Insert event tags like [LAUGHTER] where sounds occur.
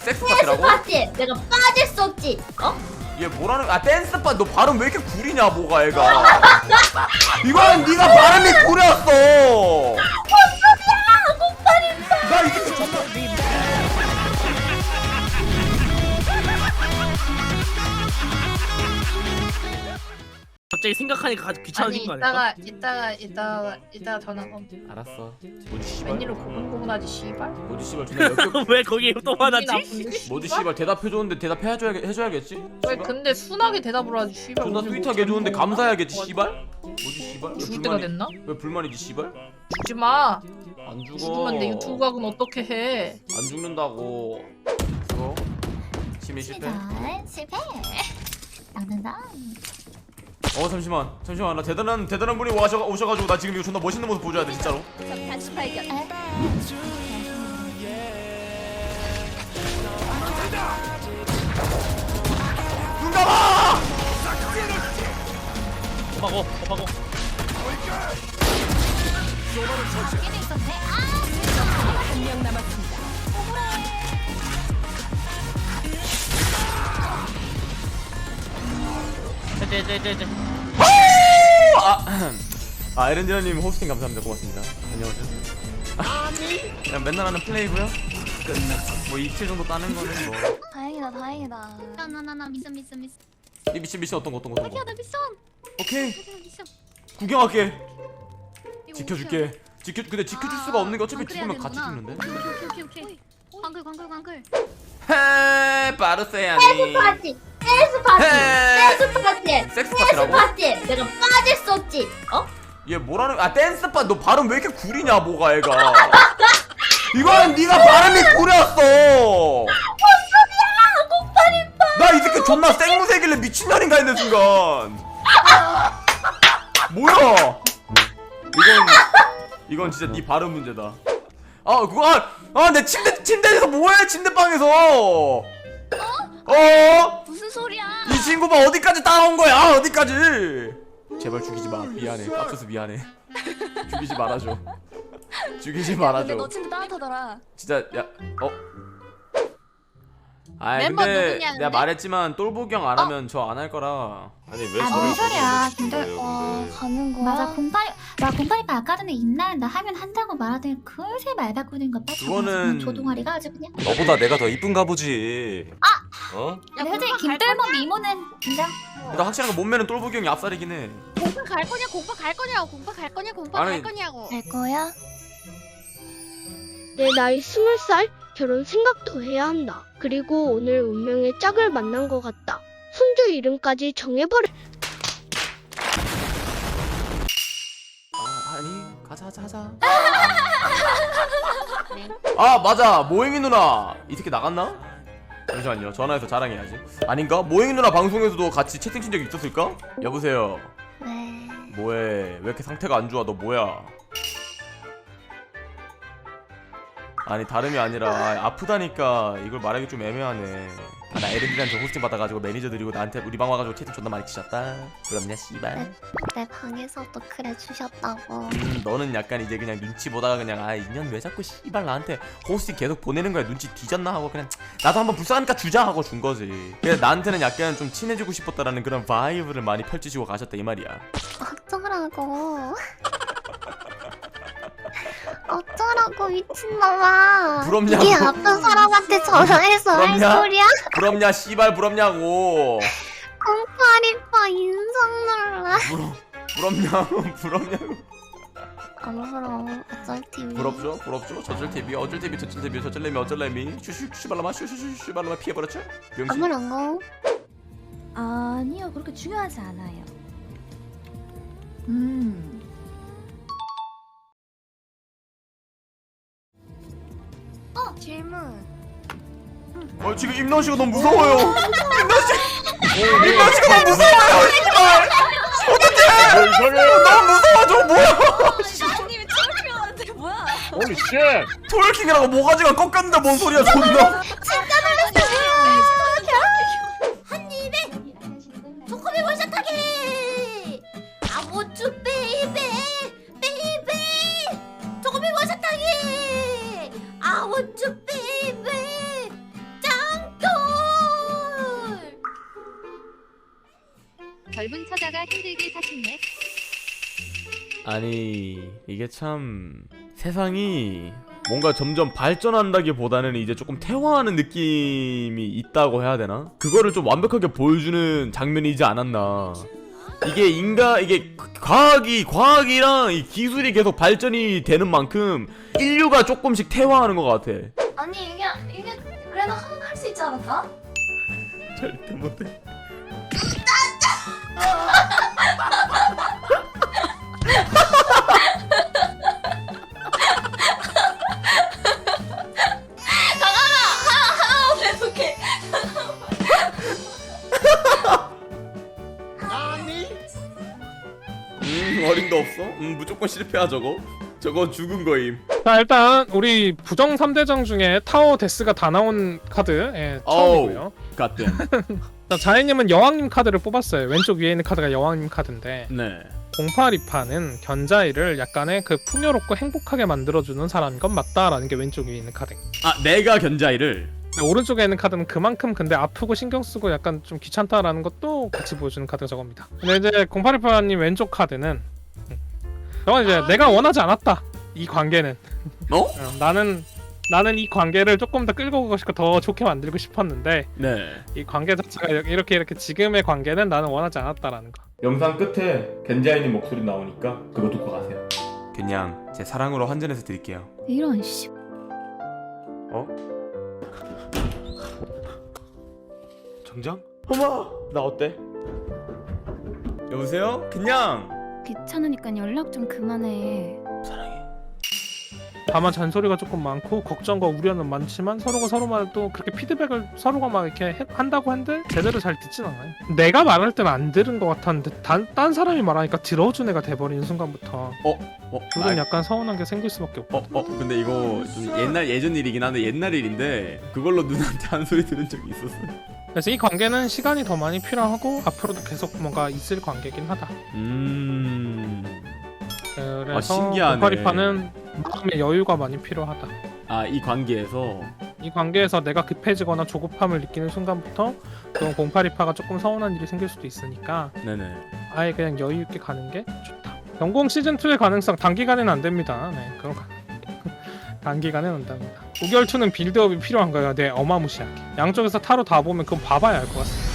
섹스 댄스 파티라고? 파티 내가 빠질 수 없지. 어? 얘 뭐라는 아 댄스 파너 발음 왜 이렇게 구리냐 뭐가 얘가. [LAUGHS] 이거는 네가 발음이 구렸어. 나 이게 정말 갑자기 생각하니까 귀찮아진 거 아닐까? 이따가 이따가 이따가 이따가 전화 옴 알았어. 뭐지 씨발? 웬일로 고분고분하지 씨발? 뭐지 씨발? 존나 역겹 [LAUGHS] 왜 거기에 또? 나쁜데, 뭐지 씨발? 대답해줬는데 대답해줘야 해줘야겠지? 왜 씨발? 근데 순하게 대답을 하지 씨발? 존나 오늘 스윗하게 뭐 해줬는데 잘못 감사해야겠지 씨발? 뭐지 씨발? 왜 죽을 때가 불만이- 됐나? 왜 불만이지 씨발? 죽지 마! 안 죽어. 죽으면 내 유튜브 각은 어떻게 해? 안 죽는다고. 죽어. 심리 실패. 잘 실패. 낭는다 어 잠시만. 잠시만. 나 대단한 대단한 분이 와셔, 오셔가지고 나 지금 이거 존나 멋있는 모습 보여줘야 돼 진짜로. 눈 감아 오빠고 오빠고 이제 이제 아, [CLEARS THROAT] 아 에렌디라님 호스팅 감사합니다. 고맙습니다. 안녕하세요. 그냥 맨날 하는 플레이고요. 끝 뭐 이틀 정도 따는 거는 뭐. 다행이다 다행이다. 나나나나 미션 미션 미션. 이 미션 미션 어떤 거 어떤 거 어떤 거? 나 미션. 오케이. 미션 미션. 구경할게. 이거 지켜줄게. 지켜 근데 지켜줄 수가 없는 게 어차피 아, 죽으면 같이. 죽는데. 오케이 오케이 오케이 광글 광글 광글 헤 바르세야니. 파티 댄스 파티. 헤 댄스 파티. 섹스 댄스 파티라고? 파티. 내가 빠질 수 없지. 어? 얘 뭐라는 아 댄스 파너 발음 왜 이렇게 구리냐 뭐가 얘가. [LAUGHS] 이거는 네가 발음이 구렸어. 나이 새끼 존나 생무새길래 미친년인가 했는 순간. 뭐야? 이건 이건 진짜 네 발음 문제다. 아 그거 아내 침대 침대에서 뭐해 침대방에서? 어? 소리야. 이 친구 봐 어디까지 따라온 거야? 어디까지? 제발 죽이지 마. 미안해. 깝쳐서 미안해. [LAUGHS] 죽이지 말아줘. 죽이지 말아줘. 진짜 따뜻하더라. 진짜 야어? 아이 멤버 근데 누구냐는데? 내가 말했지만 똘보경 안 하면 저 안 할 거라. 아니 왜 아, 저를 뭔 소리야. 근데 어, 가는 거야? 맞아 공파리 나 공파리파 아까 전에 있나 나 하면 한다고 말하더니 그새 말 바꾸는 거 빠져 그거는- 조동아리가 아주 그냥 너보다 내가 더 이쁜가 보지 아! 어? 근데 솔직히 김떨모 미모는 인정 근데 확실한 건 몸매는 똘보경이 앞살이긴 해 공파 갈 거냐 공파 갈 거냐고 공파 갈 거냐 공파 아니, 갈 거냐고 갈 거야? 내 나이 스물 살 결혼 생각도 해야 한다. 그리고 오늘 운명의 짝을 만난 것 같다. 손주 이름까지 정해버려. 아, 아니 가자 하자 하자 [LAUGHS] 아 맞아 모잉이 누나 이 새끼 나갔나? 잠시만요. 전화해서 자랑해야지. 아닌가? 모잉이 누나 방송에서도 같이 채팅 친 적이 있었을까? 여보세요. 네. 뭐해? 왜 이렇게 상태가 안 좋아? 너 뭐야 아니 다름이 아니라 아, 아프다니까 이걸 말하기 좀 애매하네. 아, 나 에렌디한테 호스팅 받아가지고 매니저 드리고 나한테 우리 방 와가지고 채팅 존나 많이 치셨다. 그럼냐 씨발. 내 방에서도 그래 주셨다고. 음 너는 약간 이제 그냥 눈치 보다가 그냥 아 인연 왜 자꾸 씨발 나한테 호스팅 계속 보내는 거야? 눈치 뒤졌나? 하고 그냥 나도 한번 불쌍하니까 주자 하고 준 거지. 그래서 나한테는 약간 좀 친해지고 싶었다라는 그런 바이브를 많이 펼치시고 가셨다 이 말이야. 어쩌라고 어쩌라고 미친놈아. 부럽냐고. 이게 아픈 사람한테 전화해서 할 부럽냐? 소리야? [LAUGHS] 부럽냐 씨발 부럽냐고. 공파리파 인성 놀라. 부럽냐고 부럽냐고. 안 부러워. 어쩔 TV 부럽죠? 부럽죠? 저쩔 TV 어쩔 TV 저쩔 TV 저쩔 레미 어쩔 레미 슈슈 슈발라마 슈슈슈 슈발라마 피해버렸죠? 병신 아무런 거. 아니요 그렇게 중요하지 않아요. 음 질문. 어 지금 임나 씨가 너무 무서워요. 임나 씨! 임나 씨가 너무 무서워요 씨발! 어떡해! 너무 무서워 저 뭐야! 아님이 트로피한테 뭐야? 홀리 쉣! 토일킹이라고 모가지가 꺾였는데 뭔 소리야 존나 넓은 처자가 힘들게 사시네. 아니 이게 참 세상이 뭔가 점점 발전한다기보다는 이제 조금 퇴화하는 느낌이 있다고 해야 되나? 그거를 좀 완벽하게 보여주는 장면이지 않았나. 이게 인가 이게 과학이 과학이랑 이 기술이 계속 발전이 되는 만큼 인류가 조금씩 퇴화하는 것 같아. 아니 이게 이게 그래도 하나 할수 있지 않을까? [LAUGHS] 절대 못해. 해볼게. 음 어림도 없어. 음 무조건 실패야 저거. 저거 죽은 거임. 자 일단 우리 부정 3대장 중에 타워 데스가 다 나온 카드 예, 처음이고요 갓댐. [LAUGHS] 자 자이님은 여왕님 카드를 뽑았어요 왼쪽 위에 있는 카드가 여왕님 카드인데 네. 0828은 견자이를 약간의 그 풍요롭고 행복하게 만들어주는 사람인 건 맞다라는 게 왼쪽 위에 있는 카드 아 내가 견자이를. 근데 오른쪽에 있는 카드는 그만큼 근데 아프고 신경 쓰고 약간 좀 귀찮다라는 것도 같이 보여주는 카드가 저겁니다 근데 이제 0828님 왼쪽 카드는 음, 저건 이제 내가 원하지 않았다 이 관계는 어? 어, 나는 나는 이 관계를 조금 더 끌고 가고 싶고 더 좋게 만들고 싶었는데 네. 이 관계 자체가 이렇게 이렇게, 지금의 관계는 나는 원하지 않았다라는 거. 영상 끝에 겐자이님 목소리 나오니까 그거 듣고 가세요. 그냥 제 사랑으로 환전해서 드릴게요. 이런 씨. 어? 정장? 어머, 나 어때? 여보세요? 그냥 귀찮으니까 연락 좀 그만해. 다만 잔소리가 조금 많고 걱정과 우려는 많지만 서로가 서로 말또 그렇게 피드백을 서로가 막 이렇게 해- 한다고 한들 제대로 잘 듣진 않아요. 내가 말할 때는 안 들은 것 같았는데 단, 딴 사람이 말하니까 들어준 애가 돼버리는 순간부터 어, 둘은 아, 약간 서운한 게 생길 수밖에 없고. 어, 어, 근데 이거 좀 옛날 예전 일이긴 한데 옛날 일인데 그걸로 누나한테 한 소리 들은 적이 있었어. 그래서 이 관계는 시간이 더 많이 필요하고 앞으로도 계속 뭔가 있을 관계긴 하다. 음. 그래서 아, 신기하네. 공파리파는 마음의 여유가 많이 필요하다. 아, 이 관계에서 이 관계에서 내가 급해지거나 조급함을 느끼는 순간부터 그런 0828가 조금 서운한 일이 생길 수도 있으니까 네네. 아예 그냥 여유 있게 가는 게 좋다. 연공 시즌 2의 가능성 단기간에는 안 됩니다. 네, 그런 거. [LAUGHS] 단기간에는 안 됩니다. 9개월 2는 빌드업이 필요한 거예요. 네, 어마무시하게. 양쪽에서 타로 다 보면 그건 봐봐야 알 것 같습니다.